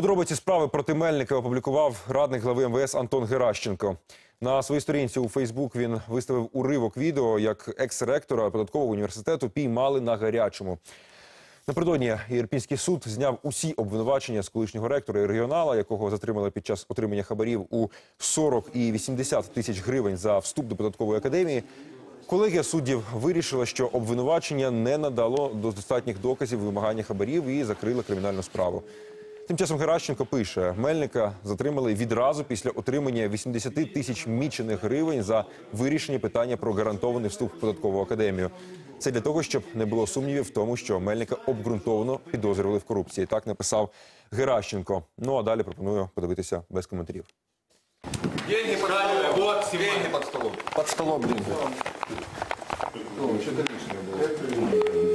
Подробиці справи проти Мельника опублікував радник глави МВС Антон Геращенко. На своїй сторінці у Фейсбук він виставив уривок відео, як екс-ректора податкового університету піймали на гарячому. Напередодні Ірпінський суд зняв усі обвинувачення з колишнього ректора і регіонала, якого затримали під час отримання хабарів у 40 і 80 тисяч гривень за вступ до податкової академії. Колегія суддів вирішила, що обвинувачення не надало достатніх доказів вимагання хабарів і закрила кримінальну справу. Тим часом Геращенко пише, Мельника затримали відразу після отримання 80 тисяч мічених гривень за вирішення питання про гарантований вступ в податкову академію. Це для того, щоб не було сумнівів в тому, що Мельника обґрунтовано підозрювали в корупції. Так написав Геращенко. Ну а далі пропоную подивитися без коментарів. Деньги под столом. Вот деньги под столом. Под столом деньги. Ну, что-то лишнее было.